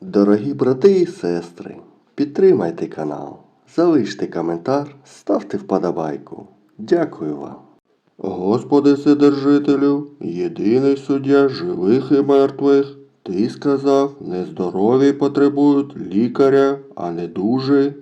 Дорогі брати і сестри, підтримайте канал, залиште коментар, ставте вподобайку. Дякую вам. Господи Вседержителю, єдиний суддя живих і мертвих, Ти сказав, нездорові потребують лікаря, а не дужі.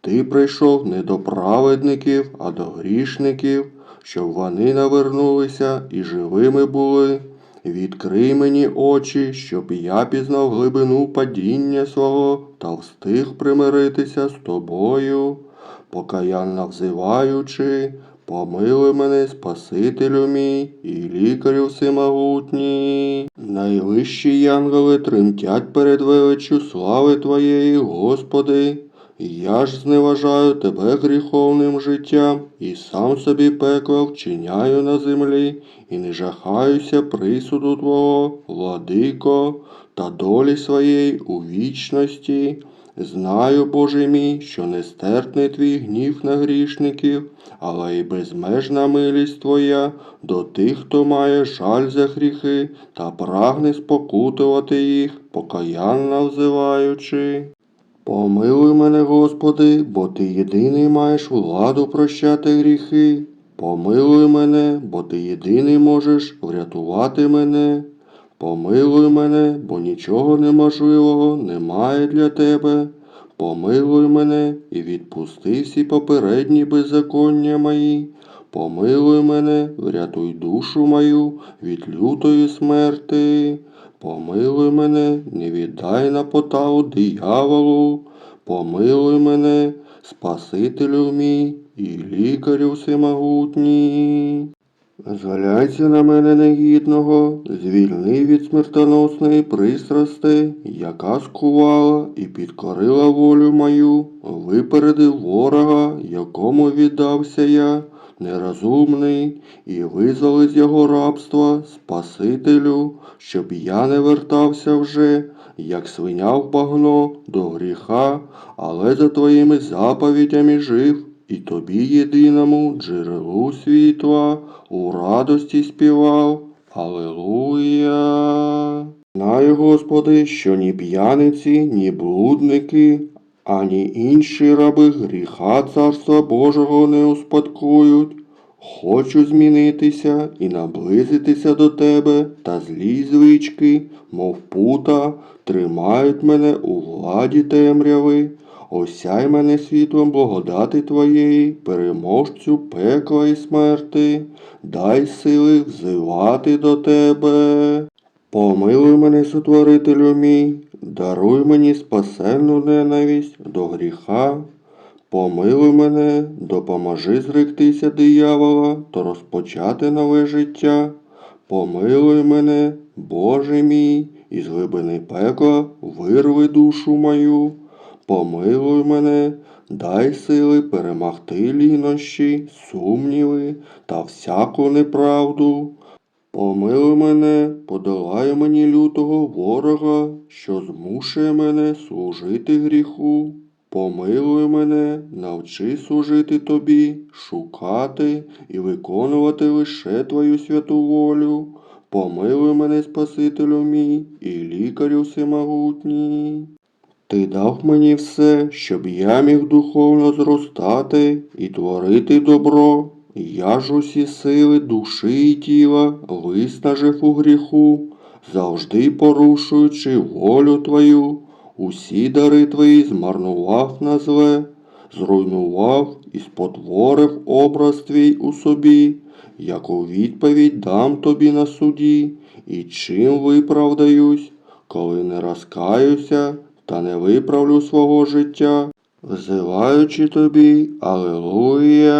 Ти прийшов не до праведників, а до грішників, щоб вони навернулися і живими були. Відкрий мені очі, щоб я пізнав глибину падіння свого та встиг примиритися з тобою, покаянно взиваючи, помилуй мене, Спасителю мій і лікарю всемогутній. Найвищі янголи тремтять перед величчю слави Твоєї, Господи. Я ж зневажаю тебе гріховним життям, і сам собі пекло вчиняю на землі, і не жахаюся присуду Твого, владико, та долі своєї у вічності. Знаю, Боже мій, що нестерпний твій гнів на грішників, але й безмежна милість Твоя до тих, хто має жаль за гріхи та прагне спокутувати їх, покаянно взиваючи. Помилуй мене, Господи, бо Ти єдиний маєш владу прощати гріхи. Помилуй мене, бо Ти єдиний можеш врятувати мене. Помилуй мене, бо нічого неможливого немає для Тебе. Помилуй мене і відпусти всі попередні беззаконня мої. Помилуй мене, врятуй душу мою від лютої смерти. Помилуй мене, не віддай на поталу дияволу. Помилуй мене, Спасителю мій і лікарю всемогутній. Зглянься на мене негідного, звільни від смертоносної пристрасти, яка скувала і підкорила волю мою, випередив ворога, якому віддався я, нерозумний, і визвали з його рабства, Спасителю, щоб я не вертався вже, як свиня в багно до гріха, але за твоїми заповідями жив. І тобі єдиному джерелу світла у радості співав. Аллилуйя. Знаю, Господи, що ні п'яниці, ні блудники, ані інші раби гріха Царства Божого не успадкують. Хочу змінитися і наблизитися до тебе, та злі звички, мов пута, тримають мене у владі темряви. Осяй мене світлом благодати Твоєї, переможцю пекла і смерти, дай сили взивати до Тебе. Помилуй мене, сотворителю мій, даруй мені спасенну ненависть до гріха. Помилуй мене, допоможи зректися диявола та розпочати нове життя. Помилуй мене, Боже мій, із глибини пекла вирви душу мою. Помилуй мене, дай сили перемогти лінощі, сумніви та всяку неправду. Помилуй мене, подолай мені лютого ворога, що змушує мене служити гріху. Помилуй мене, навчи служити тобі, шукати і виконувати лише твою святу волю. Помилуй мене, Спасителю мій і лікарю всемогутній. Ти дав мені все, щоб я міг духовно зростати і творити добро. Я ж усі сили душі і тіла виснажив у гріху, завжди порушуючи волю твою, усі дари твої змарнував на зле, зруйнував і спотворив образ твій у собі, яку відповідь дам тобі на суді, і чим виправдаюсь, коли не розкаюся та не виправлю свого життя, взиваючи тобі, Аллилуйя.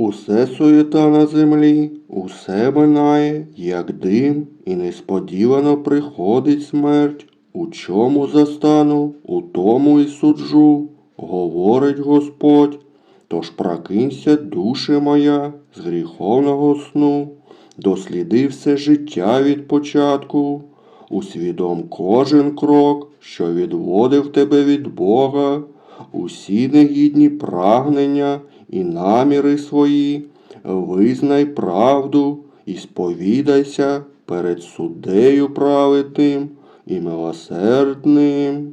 Усе суєта на землі, усе минає, як дим, і несподівано приходить смерть. У чому застану, у тому і суджу, говорить Господь. Тож прокинься, душе моя, з гріховного сну, досліди все життя від початку, усвідом кожен крок, що відводив тебе від Бога, усі негідні прагнення і наміри свої, визнай правду і сповідайся перед суддею праведним, і милосердним.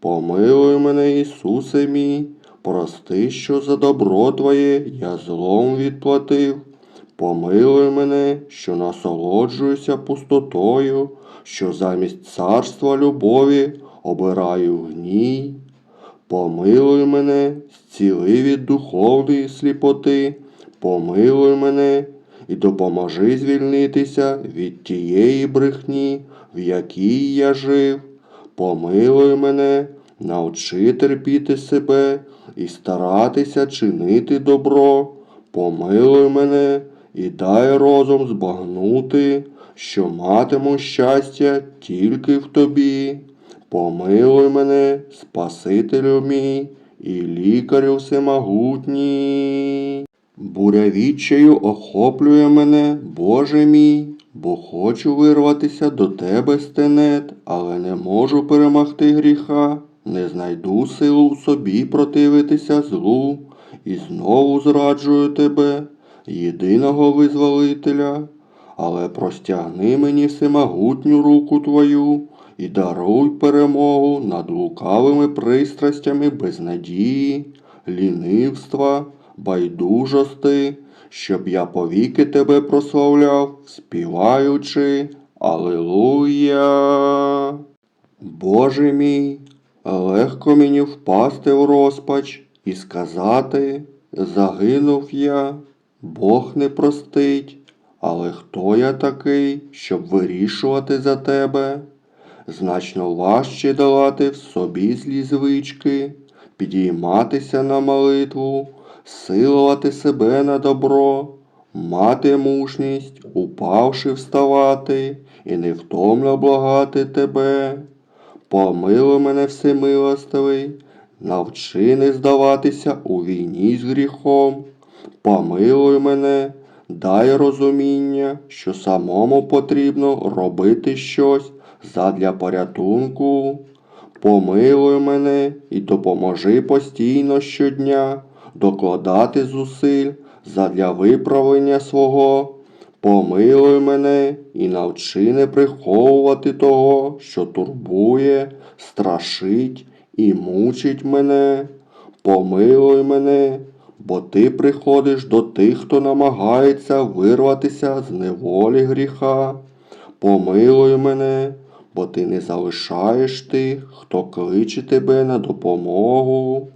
Помилуй мене, Ісусе мій, прости, що за добро Твоє я злом відплатив. Помилуй мене, що насолоджуюся пустотою, що замість царства любові обираю гній. Помилуй мене, зціли від духовної сліпоти, помилуй мене і допоможи звільнитися від тієї брехні, в якій я жив. Помилуй мене, навчи терпіти себе і старатися чинити добро. Помилуй мене і дай розум збагнути, що матиму щастя тільки в тобі. Помилуй мене, Спасителю мій і лікарю всемогутній. Буря відчаю охоплює мене, Боже мій, бо хочу вирватися до тебе стенет, але не можу перемогти гріха, не знайду силу в собі противитися злу, і знову зраджую тебе, єдиного визволителя. Але простягни мені всемогутню руку твою і даруй перемогу над лукавими пристрастями безнадії, лінивства, байдужости, щоб я повіки тебе прославляв, співаючи Алилуя. Боже мій, легко мені впасти в розпач і сказати, загинув я, Бог не простить. Але хто я такий, щоб вирішувати за тебе? Значно важче долати в собі злі звички, підійматися на молитву, силувати себе на добро, мати мужність, упавши вставати і невтомно благати тебе. Помилуй мене всемилостивий, навчи не здаватися у війні з гріхом. Помилуй мене, дай розуміння, що самому потрібно робити щось задля порятунку. Помилуй мене і допоможи постійно щодня докладати зусиль задля виправлення свого. Помилуй мене і навчи не приховувати того, що турбує, страшить і мучить мене. Помилуй мене, бо ти приходиш до тих, хто намагається вирватися з неволі гріха. Помилуй мене, бо ти не залишаєш тих, хто кличе тебе на допомогу.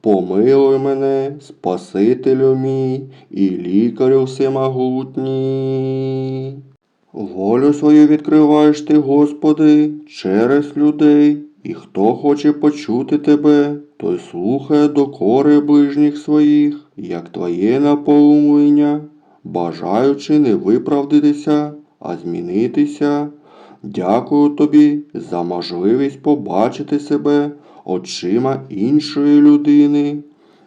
Помилуй мене, Спасителю мій і лікарю всемогутній. Волю свою відкриваєш ти, Господи, через людей, і хто хоче почути тебе, той слухає докори ближніх своїх, як твоє наполумлення, бажаючи не виправдатися, а змінитися. Дякую тобі за можливість побачити себе очима іншої людини.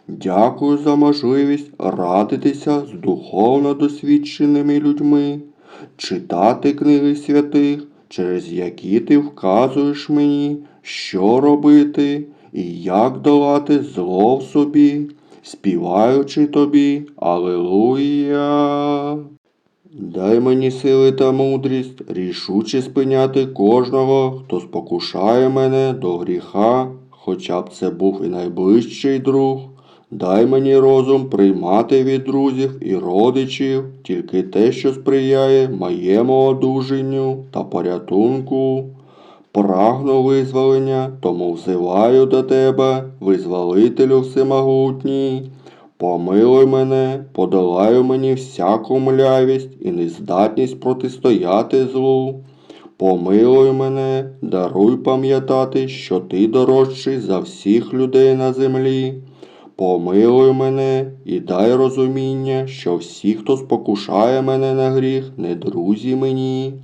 Дякую за можливість радитися з духовно досвідченими людьми, читати книги святих, через які ти вказуєш мені, що робити і як долати зло в собі, співаючи тобі Алилуя. Дай мені сили та мудрість, рішуче спиняти кожного, хто спокушає мене до гріха, хоча б це був і найближчий друг. Дай мені розум приймати від друзів і родичів тільки те, що сприяє моєму одужанню та порятунку. Прагну визволення, тому взиваю до тебе, визволителю всемогутній. Помилуй мене, подолай мені всяку млявість і нездатність протистояти злу. Помилуй мене, даруй пам'ятати, що ти дорожчий за всіх людей на землі. Помилуй мене і дай розуміння, що всі, хто спокушає мене на гріх, не друзі мені.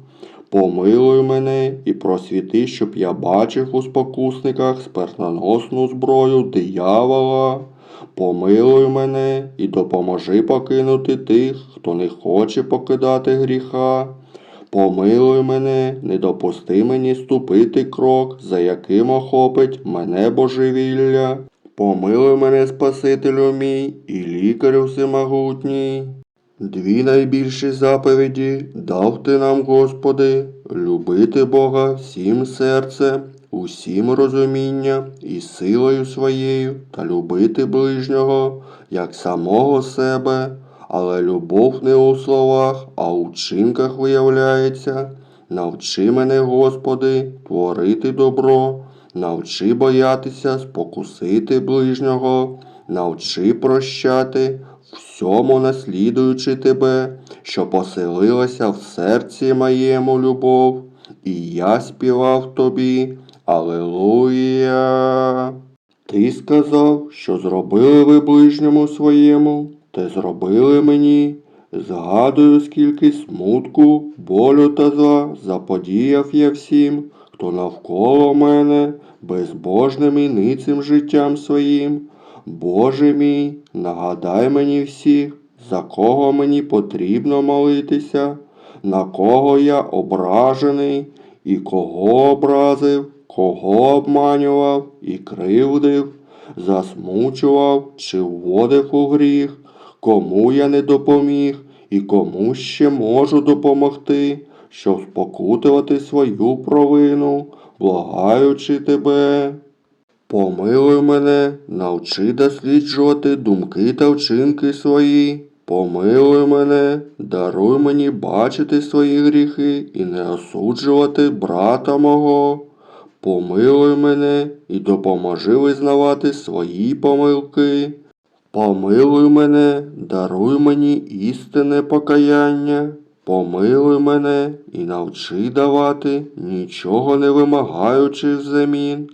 Помилуй мене і просвіти, щоб я бачив у спокусниках смертоносну зброю диявола. Помилуй мене і допоможи покинути тих, хто не хоче покидати гріха. Помилуй мене, не допусти мені ступити крок, за яким охопить мене божевілля. Помилуй мене, Спасителю мій і лікарю всемогутній. Дві найбільші заповіді дав ти нам, Господи, любити Бога всім серцем, усім розумінням і силою своєю, та любити ближнього, як самого себе, але любов не у словах, а у вчинках виявляється. Навчи мене, Господи, творити добро, навчи боятися спокусити ближнього, навчи прощати, всьому наслідуючи тебе, що поселилася в серці моєму любов, і я співав тобі. Алелуя. Ти сказав, що зробили ви ближньому своєму, те зробили мені. Згадую, скільки смутку, болю та зла заподіяв я всім, хто навколо мене безбожним і ницим життям своїм. Боже мій, нагадай мені всіх, за кого мені потрібно молитися, на кого я ображений, і кого образив, кого обманював і кривдив, засмучував чи вводив у гріх, кому я не допоміг і кому ще можу допомогти, щоб спокутувати свою провину, благаючи тебе. Помилуй мене, навчи досліджувати думки та вчинки свої. Помилуй мене, даруй мені бачити свої гріхи і не осуджувати брата мого. Помилуй мене і допоможи визнавати свої помилки. Помилуй мене, даруй мені істинне покаяння. Помилуй мене і навчи давати, нічого не вимагаючи взамін.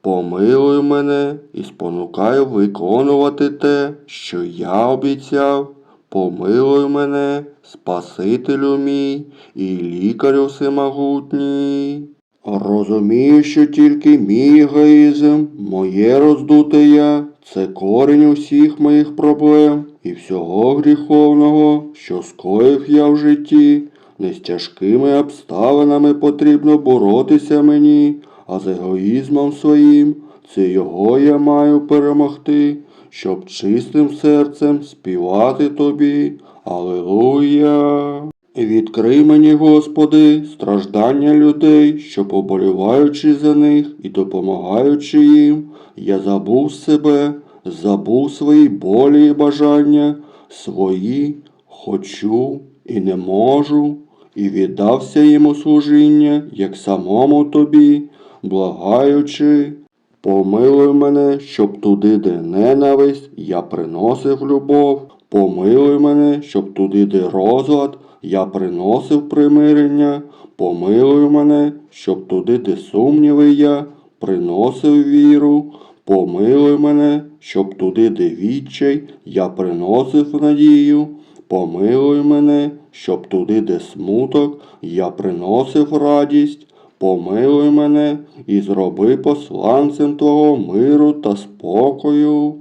Помилуй мене і спонукай виконувати те, що я обіцяв. Помилуй мене, Спасителю мій і лікарю всемогутній. Розумію, що тільки мій егоїзм, моє роздуте я, це корінь усіх моїх проблем і всього гріховного, що скоїв я в житті. Не з тяжкими обставинами потрібно боротися мені, а з егоїзмом своїм, це його я маю перемогти, щоб чистим серцем співати тобі. Аллилуйя! Відкрий мені, Господи, страждання людей, що поболіваючи за них і допомагаючи їм, я забув себе, забув свої болі і бажання, свої хочу і не можу, і віддався їм у служіння, як самому тобі, благаючи. Помилуй мене, щоб туди, де ненависть, я приносив любов. Помилуй мене, щоб туди, де розлад, я приносив примирення. Помилуй мене, щоб туди, де сумніви я, приносив віру. Помилуй мене, щоб туди, де відчай, я приносив надію. Помилуй мене, щоб туди, де смуток, я приносив радість. Помилуй мене і зроби посланцем Твого миру та спокою.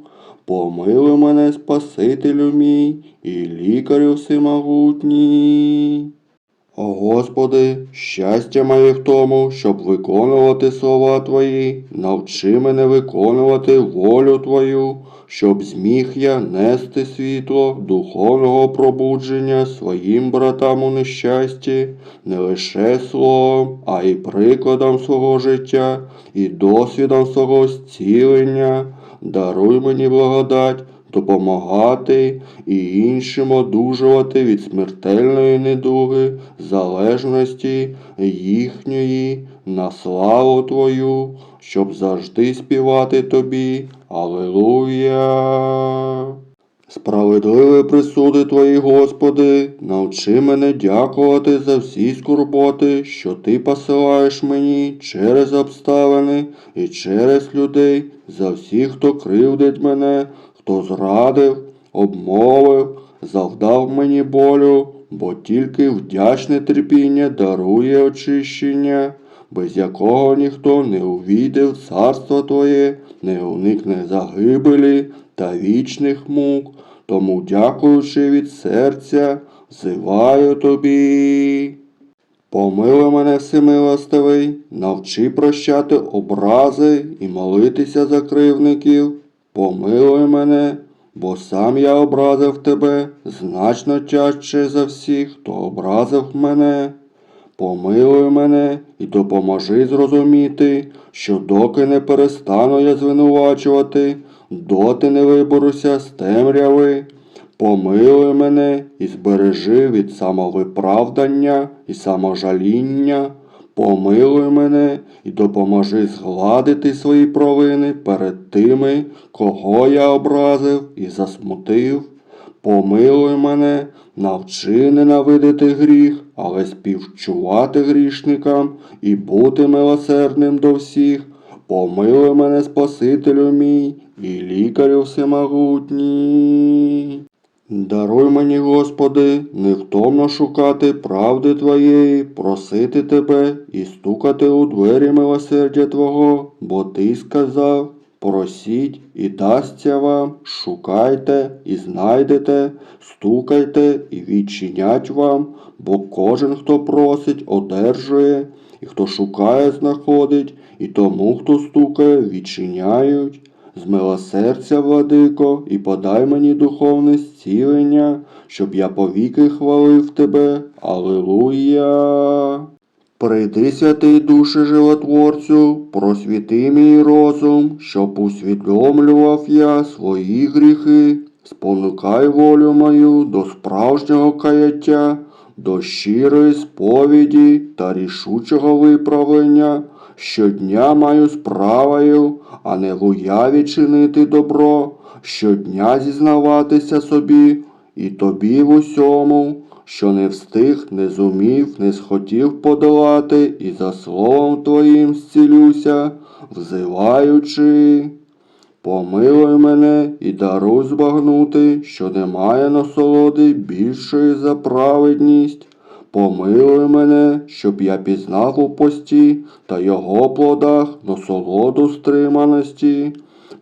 Помилуй мене, Спасителю мій і лікарю всемогутній. О Господи, щастя моє в тому, щоб виконувати слова Твої, навчи мене виконувати волю Твою, щоб зміг я нести світло духовного пробудження своїм братам у нещасті, не лише словом, а й прикладом свого життя і досвідом свого зцілення. Даруй мені благодать допомагати і іншим одужувати від смертельної недуги, залежності їхньої на славу Твою, щоб завжди співати Тобі. Аллилуйя! Справедливі присуди Твої, Господи, навчи мене дякувати за всі скорботи, що Ти посилаєш мені через обставини і через людей, за всіх, хто кривдить мене, хто зрадив, обмовив, завдав мені болю, бо тільки вдячне терпіння дарує очищення, без якого ніхто не увійде в царство Твоє, не уникне загибелі та вічних мук. Тому, дякуючи від серця, зиваю тобі. Помилуй мене всемилостивий, навчи прощати образи і молитися за кривників. Помилуй мене, бо сам я образив тебе значно тяжче за всіх, хто образив мене. Помилуй мене і допоможи зрозуміти, що доки не перестану я звинувачувати, доти не виберуся з темряви. Помилуй мене і збережи від самовиправдання і саможаління. Помилуй мене і допоможи згладити свої провини перед тими, кого я образив і засмутив. Помилуй мене, навчи ненавидити гріх, але співчувати грішникам і бути милосердним до всіх. Помилуй мене, Спасителю мій і лікарю всемогутній. Даруй мені, Господи, невтомно шукати правди Твоєї, просити Тебе і стукати у двері милосердя Твого, бо Ти сказав, просіть і дасться вам, шукайте і знайдете, стукайте і відчинять вам, бо кожен, хто просить, одержує, і хто шукає, знаходить, і тому, хто стукає, відчиняють. З милосердя, владико, і подай мені духовне зцілення, щоб я повіки хвалив тебе. Алилуя. Прийди, святий душе животворцю, просвіти мій розум, щоб усвідомлював я свої гріхи, спонукай волю мою до справжнього каяття, до щирої сповіді та рішучого виправлення. Щодня маю справою, а не в уяві чинити добро, щодня зізнаватися собі і тобі в усьому, що не встиг, не зумів, не схотів подолати, і за словом твоїм зцілюся, взиваючи. Помилуй мене і даруй збагнути, що немає насолоди більшої за праведність. Помилуй мене, щоб я пізнав у пості та його плодах насолоду стриманості.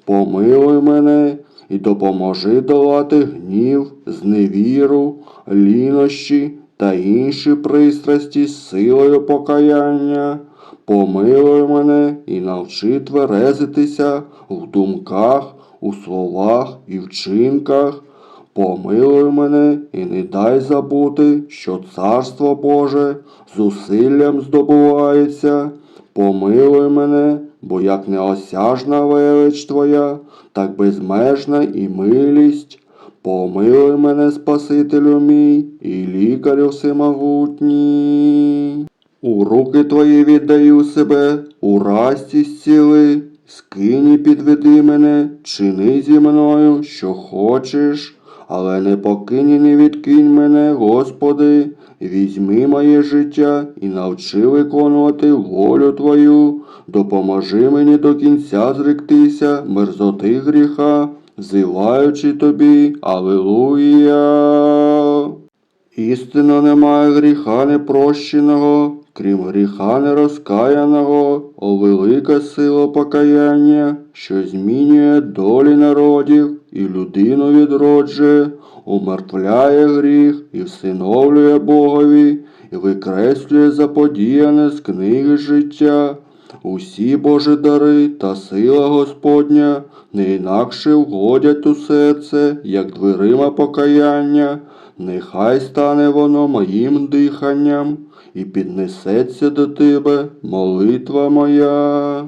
Помилуй мене і допоможи долати гнів, зневіру, лінощі та інші пристрасті з силою покаяння. Помилуй мене і навчи тверезитися в думках, у словах і вчинках. Помилуй мене і не дай забути, що Царство Боже зусиллям здобувається. Помилуй мене, бо як неосяжна велич Твоя, так безмежна і милість. Помилуй мене, Спасителю мій і лікарю всемогутній. У руки твої віддаю себе, у расті зціли, скині підведи мене, чини зі мною, що хочеш, але не покинь і не відкинь мене, Господи, візьми моє життя і навчи виконувати волю Твою, допоможи мені до кінця зректися мерзоти гріха, взиваючи тобі, Алилуя. Істинно немає гріха непрощеного, крім гріха нерозкаяного, о велика сила покаяння, що змінює долі народів і людину відроджує, умертвляє гріх і всиновлює Богові, і викреслює заподіяне з книги життя. Усі Божі дари та сила Господня не інакше вгодять у серце, як дверима покаяння, нехай стане воно моїм диханням і піднесеться до тебе молитва моя.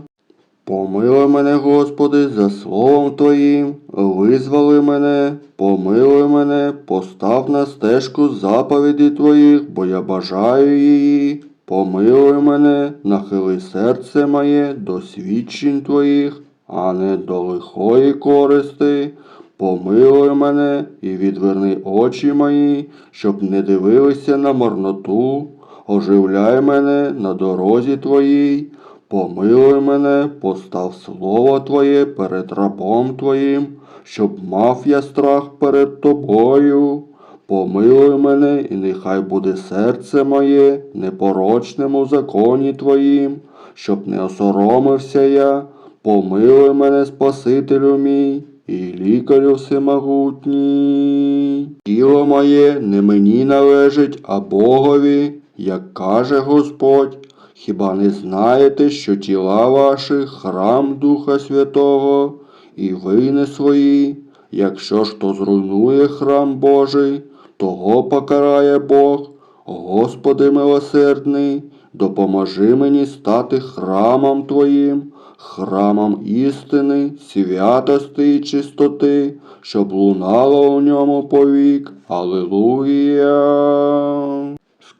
Помилуй мене, Господи, за словом Твоїм, визволи мене, помилуй мене, постав на стежку заповіді Твоїх, бо я бажаю її. Помилуй мене, нахили серце моє до свідчень Твоїх, а не до лихої користи. Помилуй мене і відверни очі мої, щоб не дивилися на марноту. Оживляй мене на дорозі Твоїй. Помилуй мене, постав слово Твоє перед рабом Твоїм, щоб мав я страх перед Тобою. Помилуй мене, і нехай буде серце моє непорочним у законі Твоїм, щоб не осоромився я. Помилуй мене, Спасителю мій, і лікарю всемогутній. Тіло моє не мені належить, а Богові, як каже Господь. Хіба не знаєте, що тіла ваші храм Духа Святого, і ви не свої? Якщо ж хто зруйнує храм Божий, того покарає Бог. Господи милосердний, допоможи мені стати храмом Твоїм, храмом істини, святости і чистоти, щоб лунало у ньому повік. Аллилуйя.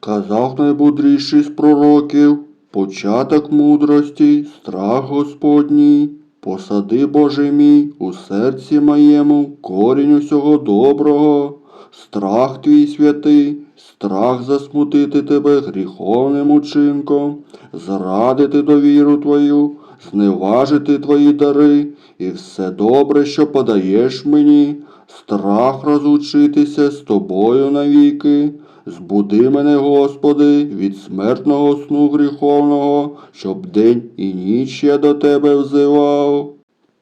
Сказав наймудріший з пророків, початок мудрості, страх Господній. Посади, Боже мій, у серці моєму корінь усього доброго, страх твій святий, страх засмутити тебе гріховним учинком, зрадити довіру твою, зневажити твої дари і все добре, що подаєш мені, страх розлучитися з тобою навіки. Збуди мене, Господи, від смертного сну гріховного, щоб день і ніч я до Тебе взивав.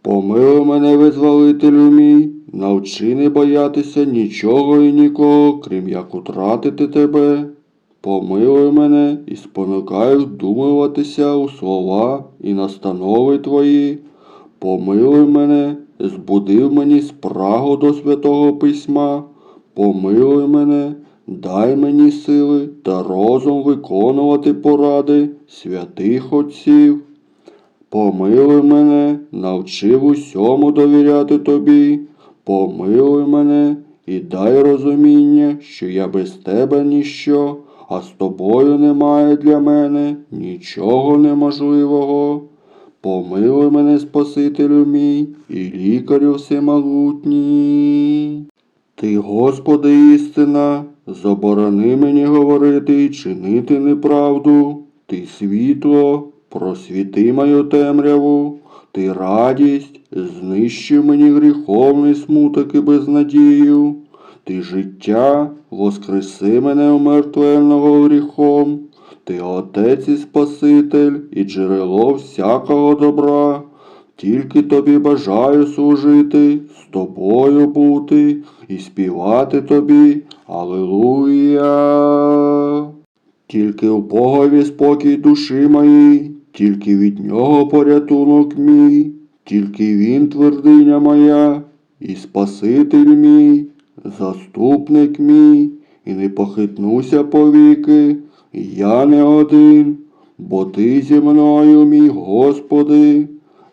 Помилуй мене, визволителю мій, навчи не боятися нічого і нікого, крім як утратити тебе. Помилуй мене і спонукай вдумуватися у слова і настанови Твої. Помилуй мене, збуди в мені спрагу до святого письма. Помилуй мене, дай мені сили та розум виконувати поради святих отців. Помилуй мене, навчи в усьому довіряти тобі. Помилуй мене і дай розуміння, що я без тебе ніщо, а з тобою немає для мене нічого неможливого. Помилуй мене, Спасителю мій і лікарю всемогутній. Ти, Господи, істина, заборони мені говорити і чинити неправду. Ти світло, просвіти мою темряву, ти радість, знищи мені гріховний смуток і безнадію. Ти життя, воскреси мене умертвеного гріхом. Ти Отець і Спаситель і джерело всякого добра. Тільки тобі бажаю служити, з тобою бути і співати тобі. Аллилуйя. Тільки в Богові спокій душі моїй, тільки від нього порятунок мій, тільки він твердиня моя, і Спаситель мій, заступник мій, і не похитнуся повіки, я не один, бо ти зі мною, мій Господи,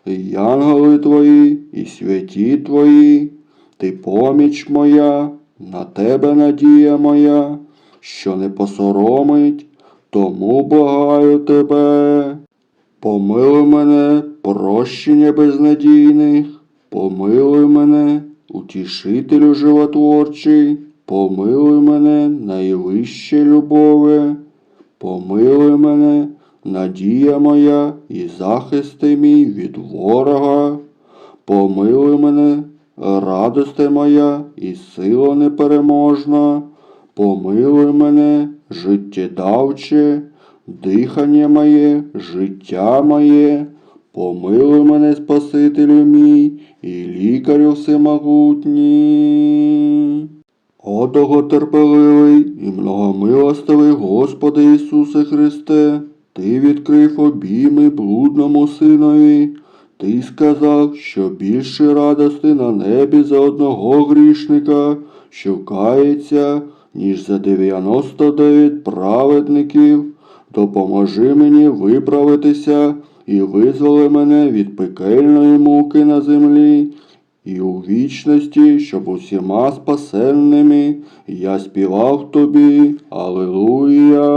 і янголи твої, і святі твої, ти поміч моя, на тебе надія моя, що не посоромить, тому благаю тебе. Помилуй мене, прощення безнадійних, помилуй мене, утішителю животворчий, помилуй мене, найвище любове, помилуй мене, надія моя і захисти мій від ворога, помилуй мене, радости моя і сила непереможна, помилуй мене, життєдавче, дихання моє, життя моє, помилуй мене, Спасителю мій і лікарю всемогутній. О довготерпеливий і многомилостивий Господи Ісусе Христе, Ти відкрив обійми блудному синові. Ти сказав, що більше радости на небі за одного грішника, що кається, ніж за 99 праведників. Допоможи мені виправитися і визволи мене від пекельної муки на землі, і у вічності, щоб усіма спасенними я співав тобі. Аллилуйя.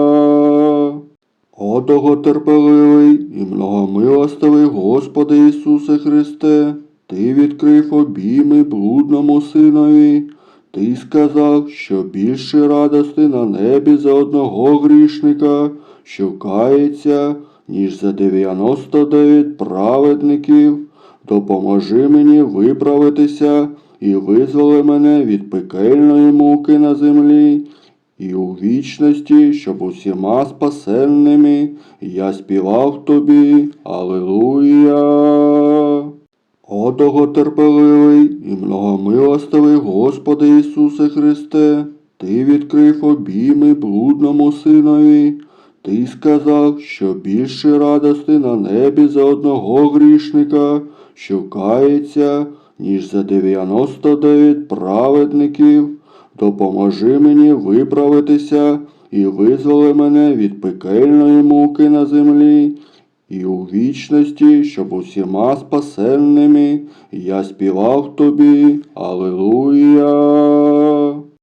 О довготерпеливий і многомилостивий Господи Ісусе Христе, Ти відкрив обійми блудному синові. Ти сказав, що більше радости на небі за одного грішника, що кається, ніж за 99 праведників. Допоможи мені виправитися і визволи мене від пекельної муки на землі, і у вічності, щоб усіма спасенними я співав тобі. Аллилуйя. О довготерпеливий і многомилостивий Господи Ісусе Христе, Ти відкрив обійми блудному синові. Ти сказав, що більше радости на небі за одного грішника, що кається, ніж за 99 праведників. Допоможи мені виправитися і визволи мене від пекельної муки на землі, і у вічності, щоб усіма спасенними я співав тобі. Аллилуйя!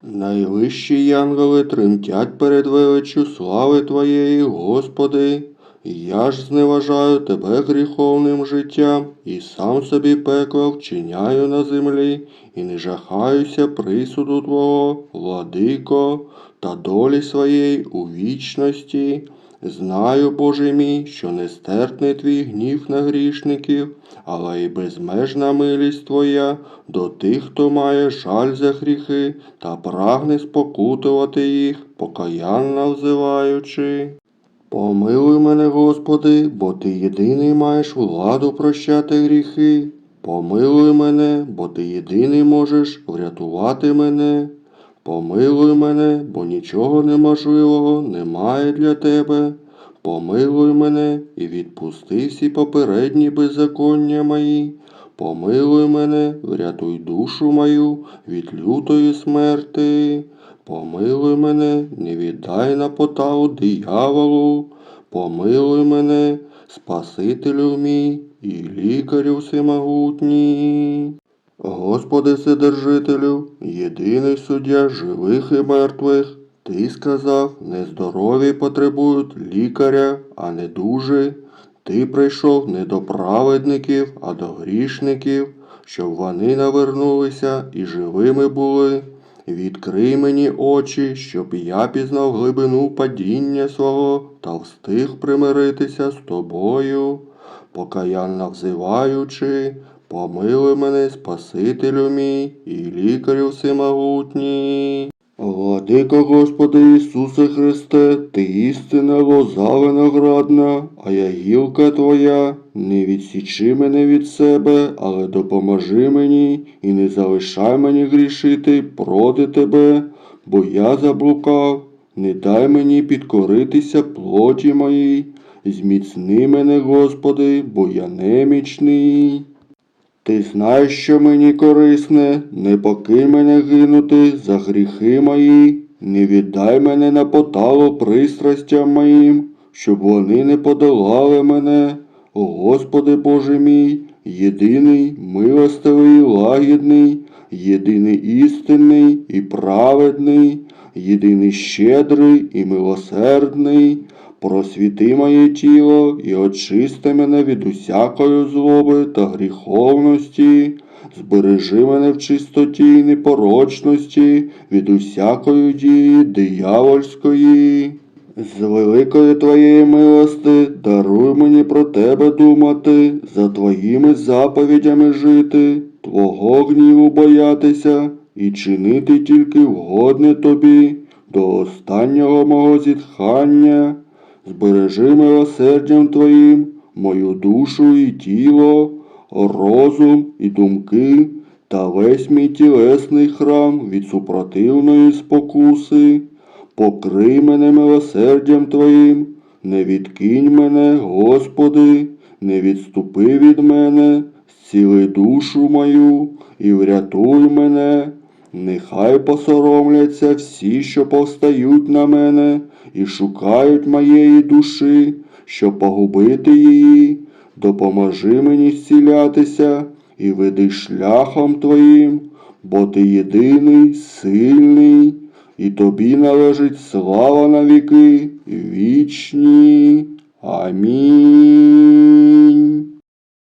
Найвищі янголи тремтять перед величчю слави Твоєї, Господи. Я ж зневажаю Тебе гріховним життям, і сам собі пекло вчиняю на землі, і не жахаюся присуду Твого, владико, та долі своєї у вічності. Знаю, Боже мій, що нестерпний твій гнів на грішників, але й безмежна милість Твоя до тих, хто має жаль за гріхи та прагне спокутувати їх, покаянно взиваючи. Помилуй мене, Господи, бо Ти єдиний маєш владу прощати гріхи. Помилуй мене, бо Ти єдиний можеш врятувати мене. Помилуй мене, бо нічого неможливого немає для тебе. Помилуй мене і відпусти всі попередні беззаконня мої. Помилуй мене, врятуй душу мою від лютої смерти. Помилуй мене, не віддай на поталу дияволу. Помилуй мене, Спасителю мій і лікарю всемогутній. Господи Вседержителю, єдиний суддя живих і мертвих, Ти сказав, нездорові потребують лікаря, а не дужі. Ти прийшов не до праведників, а до грішників, щоб вони навернулися і живими були. Відкрий мені очі, щоб я пізнав глибину падіння свого та встиг примиритися з тобою, покаянно взиваючи, помилуй мене, Спасителю мій і лікарю всемогутній. Владико Господи Ісусе Христе, Ти істина лоза виноградна, а я гілка Твоя. Не відсічи мене від себе, але допоможи мені і не залишай мені грішити проти Тебе, бо я заблукав. Не дай мені підкоритися плоті моїй. Зміцни мене, Господи, бо я немічний. Ти знаєш, що мені корисне, не покинь мене гинути за гріхи мої, не віддай мене на поталу пристрастям моїм, щоб вони не подолали мене. О Господи Боже мій, єдиний, милостивий, лагідний, єдиний істинний і праведний, єдиний щедрий і милосердний. Просвіти моє тіло і очисти мене від усякої злоби та гріховності, збережи мене в чистоті і непорочності від усякої дії диявольської. З великої твоєї милости даруй мені про тебе думати, за твоїми заповідями жити, твого гніву боятися і чинити тільки вгодне тобі до останнього мого зітхання. Збережи милосердям Твоїм мою душу і тіло, розум і думки та весь мій тілесний храм від супротивної спокуси. Покрий мене милосердям Твоїм, не відкинь мене, Господи, не відступи від мене, зціли душу мою і врятуй мене. Нехай посоромляться всі, що повстають на мене, і шукають моєї душі, щоб погубити її. Допоможи мені зцілятися і веди шляхом Твоїм, бо Ти єдиний, сильний, і тобі належить слава на віки вічні. Амінь.